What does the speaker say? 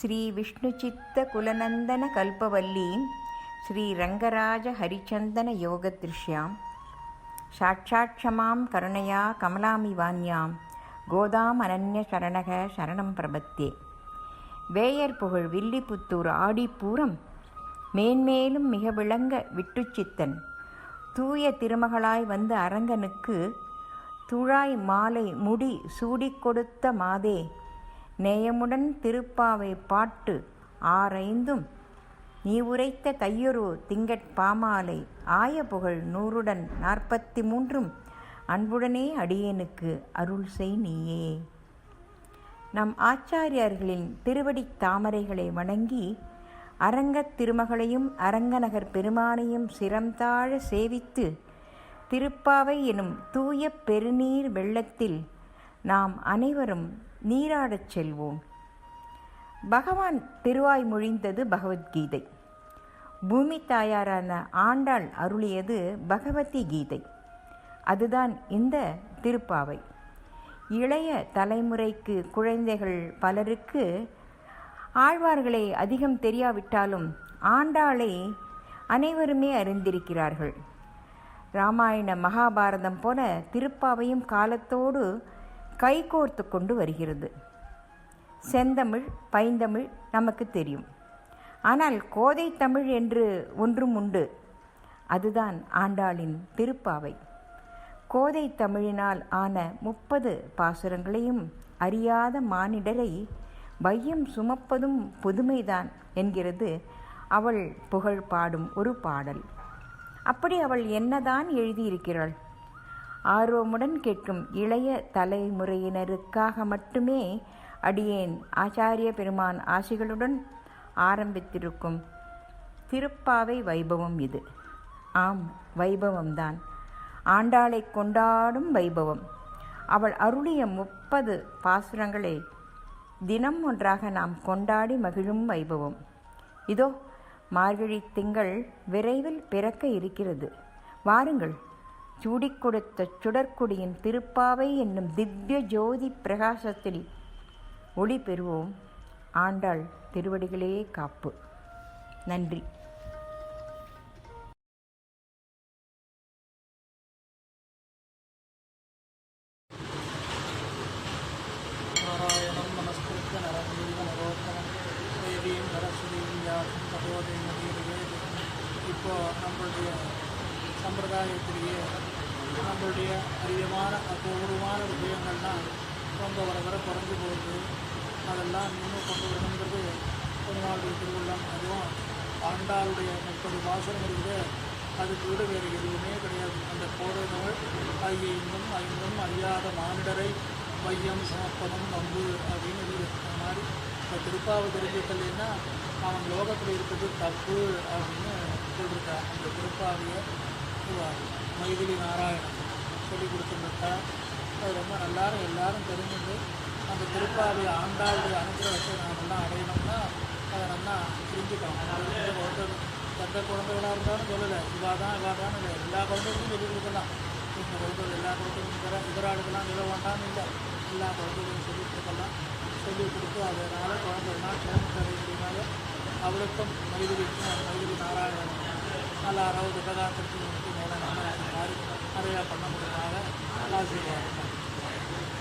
ಶ್ರೀ ವಿಷ್ಣುಚಿತ್ತ ಕುಲನಂದನ ಕಲ್ಪವಲ್ಲೀಂ ಶ್ರೀ ஹரிச்சந்தன யோக திருஷ்யாம் சாட்சாட்சமாம் கருணையா கமலாமிவான்யாம் கோதாம் அனன்ய சரணக சரணம் பிரபத்தே. வேயர் புகழ் வில்லிபுத்தூர் ஆடிப்பூரம் மேன்மேலும் மிக விளங்க விட்டுச்சித்தன். தூய திருமகளாய் வந்த அரங்கனுக்கு துழாய் மாலை முடி சூடிக் கொடுத்த மாதே நேயமுடன் திருப்பாவை பாட்டு ஆரைந்தும் நீ உரைத்த தையொரு திங்கட் பாமாலை ஆய புகழ் நூறுடன் நாற்பத்தி மூன்றும் அன்புடனே அடியேனுக்கு அருள் செய் நீயே நம் ஆச்சாரியர்களின் திருவடித் தாமரைகளை வணங்கி அரங்கத் திருமகளையும் அரங்கநகர் பெருமானையும் சிரம்தாழ சேவித்து திருப்பாவை எனும் தூய பெருநீர் வெள்ளத்தில் நாம் அனைவரும் நீராடச் செல்வோம். பகவான் திருவாய் மொழிந்தது பகவத்கீதை. பூமி தாயாரான ஆண்டாள் அருளியது பகவதி கீதை அதுதான் இந்த திருப்பாவை. இளைய தலைமுறைக்கு குழந்தைகள் பலருக்கு ஆழ்வார்களை அதிகம் தெரியாவிட்டாலும் ஆண்டாளை அனைவருமே அறிந்திருக்கிறார்கள். ராமாயண மகாபாரதம் போல திருப்பாவையும் காலத்தோடு கைகோர்த்து கொண்டு வருகிறது. செந்தமிழ் பைந்தமிழ் நமக்கு தெரியும். ஆனால் கோதை தமிழ் என்று ஒன்றும் உண்டு. அதுதான் ஆண்டாளின் திருப்பாவை. கோதை தமிழினால் ஆன முப்பது பாசுரங்களையும் அறியாத மானிடரை வையம் சுமப்பதும் புதுமைதான் என்கிறது அவள் புகழ் பாடும் ஒரு பாடல். அப்படி அவள் என்னதான் எழுதியிருக்கிறாள்? ஆர்வமுடன் கேட்கும் இளைய தலைமுறையினருக்காக மட்டுமே அடியேன் ஆச்சாரிய பெருமான் ஆசிகளுடன் ஆரம்பித்திருக்கும் திருப்பாவை வைபவம் இது. ஆம் வைபவம்தான். ஆண்டாளை கொண்டாடும் வைபவம். அவள் அருளிய முப்பது பாசுரங்களை தினம் ஒன்றாக நாம் கொண்டாடி மகிழும் வைபவம். இதோ மார்கழி திங்கள் விரைவில் பிறக்க இருக்கிறது. வாருங்கள் சூடிக் கொடுத்த சுடற்குடியின் திருப்பாவை என்னும் திவ்ய ஜோதி பிரகாசத்தில் ஒளி பெறுவோம். ஆண்டாள் திருவடிகளே காப்பு. நன்றி. இப்போ நம்மளுடைய சம்பிரதாயத்திலேயே நம்மளுடைய அதிகமான அபூர்வமான விஷயங்கள்லாம் ரொம்ப வர வர குறைஞ்சு போகுது. அதெல்லாம் இன்னும் கொண்டு வரணுங்கிறது பெருமாளுடைய திருவிழா அதுவும் ஆண்டாளுடைய முப்பது வாசனம் இருந்து அதுக்கு விட வேறு எதுவுமே கிடையாது. அந்த கோடை நோய் ஐயைந்தும் ஐந்தும் அறியாத மானிடரை மையம் சமப்பதம் நம்பு அப்படின்னு இருக்குது அந்த மாதிரி இப்போ திருப்பாவை தெரிஞ்சுக்கலைன்னா அவன் லோகத்தில் இருக்கிறது தப்பு அப்படின்னு சொல்லியிருக்கான் அந்த திருப்பாவையை சொல்லுவார். மைதிலி நாராயணன் சொல்லி கொடுத்துருந்தா. அது ரொம்ப நல்லாரும். எல்லாரும் தெரிஞ்சுட்டு அந்த திருப்பாவை ஆண்டாளுடைய அனுகிரகத்தை நாமெல்லாம் அடையணும்னா அதை நல்லா புரிஞ்சுக்கணும். ஒருத்தர் எந்த குழந்தைகளாக இருந்தாலும் சொல்லலை. இவா தான் இவா தான் இல்லை. எல்லா குழந்தைகளுக்கும் சொல்லிக் கொடுக்கலாம். இந்த குழந்தைகள் எல்லா குழந்தைகளும் இதர இதர ஆளுக்கெல்லாம் சொல்ல வேண்டாம்னு இல்லை. எல்லா குழந்தைகளும் சொல்லிக் கொடுக்கலாம். சொல்லிக் கொடுத்து அதனால் குழந்தைகள்லாம் க்ஷேமத்தை அடைகிறதுனால அவருக்கும் மைதிலிக்கும் மைதிலி நாராயணன் நல்ல அதாவது விவகாரத்திற்கு மேலே மாதிரி நிறையா பண்ண முடியாத நல்லா செய்வாங்க